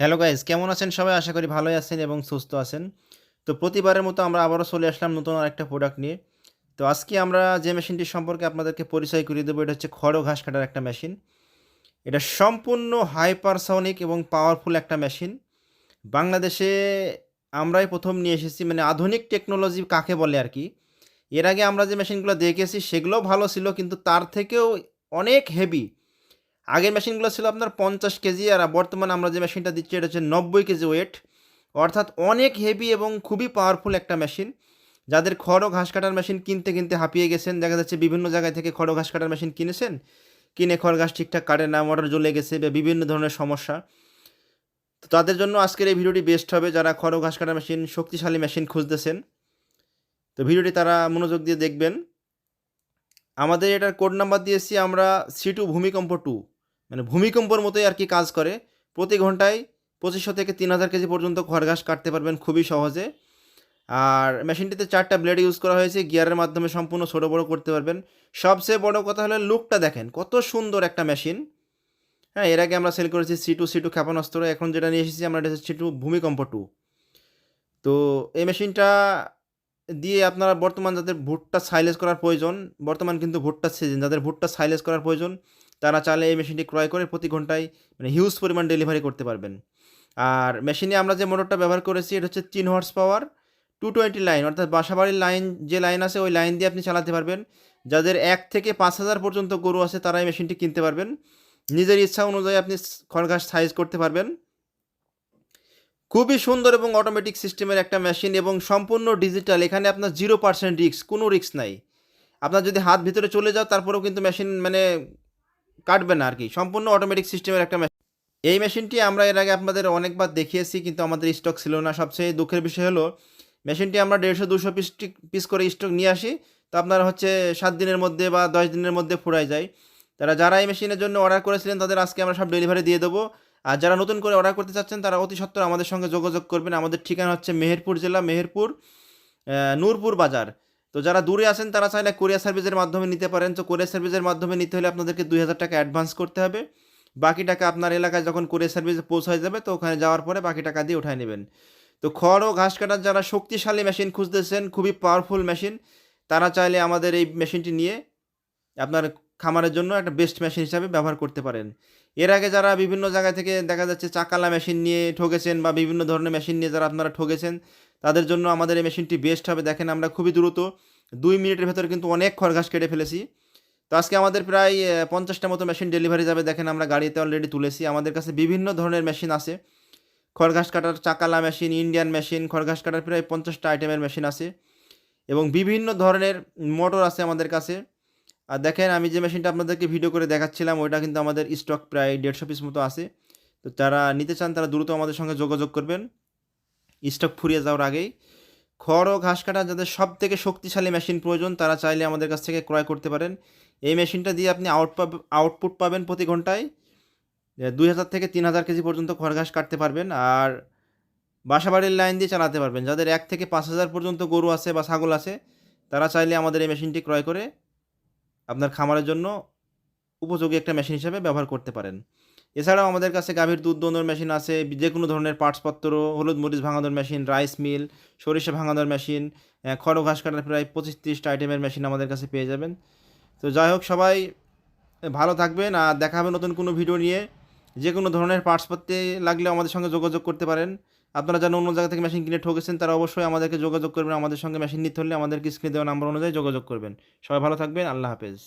Hello guys কেমন আছেন সবাই? আশা করি ভালোই আছেন এবং সুস্থ আছেন। তো প্রতিবারের মতো আমরা আবারও চলে আসলাম নতুন আরেকটা প্রোডাক্ট নিয়ে। তো আজকে আমরা যে মেশিনটি সম্পর্কে আপনাদেরকে পরিচয় করিয়ে দেবো, এটা হচ্ছে খড় ঘাস কাটার একটা মেশিন এটা সম্পূর্ণ হাইপারসনিক এবং পাওয়ারফুল একটা মেশিন বাংলাদেশে আমরাই প্রথম নিয়ে এসেছি মানে আধুনিক টেকনোলজি কাকে বলে আর কি। এর আগে আমরা যে মেশিনগুলো দেখেছি সেগুলো ভালো ছিল, কিন্তু তার থেকেও অনেক হেভি আগের মেশিনগুলো ছিল আপনার পঞ্চাশ কেজি আর বর্তমানে আমরা যে মেশিনটা দিচ্ছি, এটা হচ্ছে নব্বই কেজি ওয়েট অর্থাৎ অনেক হেভি এবং খুবই পাওয়ারফুল একটা মেশিন যাদের খড় ঘাস কাটার মেশিন কিনতে কিনতে হাঁপিয়ে গেছেন, দেখা যাচ্ছে বিভিন্ন জায়গায় থেকে খড় ঘাস কাটার মেশিন কিনেছেন, কিনে খড় ঘাস ঠিকঠাক কাটে না মোটর জ্বলে গেছে বা বিভিন্ন ধরনের সমস্যা। তো তাদের জন্য আজকের এই ভিডিওটি বেস্ট হবে, যারা খড় ঘাস কাটার মেশিন শক্তিশালী মেশিন খুঁজতেছেন। তো ভিডিওটি তারা মনোযোগ দিয়ে দেখবেন। আমাদের এটার কোড নাম্বার দিয়েছি, আমরা সি টু ভূমিকম্প টু মানে ভূমিকম্পর মতোই আর কি কাজ করে। প্রতি ঘন্টায় পঁচিশশো থেকে তিন হাজার কেজি পর্যন্ত খড়ঘাস কাটতে পারবেন খুবই সহজে। আর মেশিনটিতে চারটা ব্লেড ইউজ করা হয়েছে, গিয়ারের মাধ্যমে সম্পূর্ণ ছোটো বড়ো করতে পারবেন। সবচেয়ে বড় কথা হলো লুকটা দেখেন, কত সুন্দর একটা মেশিন। হ্যাঁ এর আগে আমরা সেল করেছি সি টু সি টু ক্ষেপণাস্ত্র, এখন যেটা নিয়ে এসেছি আমরা এটা সি টু ভূমিকম্প টু। তো এই মেশিনটা দিয়ে আপনারা বর্তমান যাদের ভুট্টা সাইলেজ করার প্রয়োজন, বর্তমান কিন্তু ভুট্টার সিজন যাদের ভুট্টা সাইলেজ করার প্রয়োজন তারা চাইলে এই মেশিনটি ক্রয় করে প্রতি ঘন্টায় মানে হিউজ পরিমাণ ডেলিভারি করতে পারবেন। আর মেশিনে আমরা যে মোটরটা ব্যবহার করেছি, এটা হচ্ছে তিন horse power two twenty line অর্থাৎ বাসাবাড়ির লাইন যে লাইন আছে, ওই লাইন দিয়ে আপনি চালাতে পারবেন। যাদের এক থেকে পাঁচ হাজার পর্যন্ত গরু আছে, তারা এই মেশিনটি কিনতে পারবেন। নিজের ইচ্ছা অনুযায়ী আপনি খড়ঘাস সাইজ করতে পারবেন। খুবই সুন্দর এবং অটোমেটিক সিস্টেমের একটা মেশিন এবং সম্পূর্ণ ডিজিটাল এখানে আপনার জিরো পার্সেন্ট রিক্স কোনো রিক্স নাই। আপনার যদি হাত ভিতরে চলে যাও, তারপরেও কিন্তু মেশিন মানে কাটবে না আর কি সম্পূর্ণ অটোমেটিক সিস্টেমের একটা মেশিন এই মেশিনটি আমরা এর আগে আপনাদের অনেকবার দেখিয়েছি, কিন্তু আমাদের স্টক ছিল না। সবচেয়ে দুঃখের বিষয় হলো মেশিনটি আমরা দেড়শো দুশো পিস পিস করে স্টক নিয়ে আসি, তো আপনার হচ্ছে সাত দিনের মধ্যে বা দশ দিনের মধ্যে ফুরাই যায়। তারা যারা এই মেশিনের জন্য অর্ডার করেছিলেন, তাদের আজকে আমরা সব ডেলিভারি দিয়ে দেবো। আর যারা নতুন করে অর্ডার করতে চাচ্ছেন, তারা অতি সত্ত্বর আমাদের সঙ্গে যোগাযোগ করবেন। আমাদের ঠিকানা হচ্ছে মেহেরপুর জেলা, মেহেরপুর নূরপুর বাজার। তো যারা দূরে আছেন, তারা চাইলে কোরিয়ার সার্ভিসের মাধ্যমে নিতে পারেন। তো কোরিয়ার সার্ভিসের মাধ্যমে নিতে হলে আপনাদেরকে দুই হাজার টাকা অ্যাডভান্স করতে হবে। বাকি টাকা আপনার এলাকায় যখন কোরিয়ার সার্ভিসে পৌঁছায় যাবে, তো ওখানে যাওয়ার পরে বাকি টাকা দিয়ে উঠায় নেবেন। তো খড় ও ঘাস কাটার যারা শক্তিশালী মেশিন খুঁজতেছেন, খুবই পাওয়ারফুল মেশিন তারা চাইলে আমাদের এই মেশিনটি নিয়ে আপনার খামারের জন্য একটা বেস্ট মেশিন হিসাবে ব্যবহার করতে পারেন। এর আগে যারা বিভিন্ন জায়গা থেকে দেখা যাচ্ছে চাকালা মেশিন নিয়ে ঠকেছেন বা বিভিন্ন ধরনের মেশিন নিয়ে যারা আপনারা ঠকেছেন তাদের জন্য আমাদের এই মেশিনটি বেস্ট হবে। দেখেন আমরা খুবই দ্রুত দুই মিনিটের ভেতরে কিন্তু অনেক খড়ঘাস কেটে ফেলেছি। তো আজকে আমাদের প্রায় পঞ্চাশটা মতো মেশিন ডেলিভারি যাবে। দেখেন আমরা গাড়িতে অলরেডি তুলেছি। আমাদের কাছে বিভিন্ন ধরনের মেশিন আছে। খড়ঘাস কাটার চাকালা মেশিন ইন্ডিয়ান মেশিন খড়ঘাস কাটার প্রায় পঞ্চাশটা আইটেমের মেশিন আছে। এবং বিভিন্ন ধরনের মোটর আছে আমাদের কাছে। আর দেখেন, আমি যে মেশিনটা আপনাদেরকে ভিডিও করে দেখাচ্ছিলাম, ওইটা কিন্তু আমাদের স্টক প্রায় দেড়শো পিস মতো আছে। তো যারা নিতে চান, তারা দ্রুত আমাদের সঙ্গে যোগাযোগ করবেন। স্টক ফুরিয়ে যাওয়ার আগেই। খড় ও ঘাস কাটা যাদের সব থেকে শক্তিশালী মেশিন প্রয়োজন, তারা চাইলে আমাদের কাছ থেকে ক্রয় করতে পারেন। এই মেশিনটা দিয়ে আপনি আউট আউটপুট পাবেন প্রতি ঘন্টায়। দুই হাজার থেকে তিন হাজার কেজি পর্যন্ত খড় ঘাস কাটতে পারবেন আর বাসাবাড়ির লাইন দিয়ে চালাতে পারবেন। যাদের এক থেকে পাঁচ হাজার পর্যন্ত গরু আছে বা ছাগল আছে, তারা চাইলে আমাদের এই মেশিনটি ক্রয় করে আপনার খামারের জন্য উপযোগী একটা মেশিন হিসেবে ব্যবহার করতে পারেন। এছাড়াও আমাদের কাছে গাভীর দুধ দোনোর মেশিন আছে যে কোনো ধরনের পার্টসপত্র হলুদ মরিচ ভাঙানোর মেশিন রাইস মিল সরিষা ভাঙানোর মেশিন খড় ঘাস কাটার প্রায় পঁচিশ তিরিশটা আইটেমের মেশিন আমাদের কাছে পেয়ে যাবেন। তো যাই হোক, সবাই ভালো থাকবেন আর দেখা হবে নতুন কোনো ভিডিও নিয়ে। যে কোনো ধরনের পার্টসপত্র লাগলে আমাদের সঙ্গে যোগাযোগ করতে পারেন। আপনারা যারা অন্য জায়গা থেকে মেশিন কিনে ঠকেছেন, তারা অবশ্যই আমাদেরকে যোগাযোগ করবেন, আমাদের সঙ্গে মেশিন নিতে হলে আমাদেরকে স্ক্রিনে দেওয়া নাম্বার অনুযায়ী যোগাযোগ করবেন। সবাই ভালো থাকবেন, আল্লাহ হাফেজ।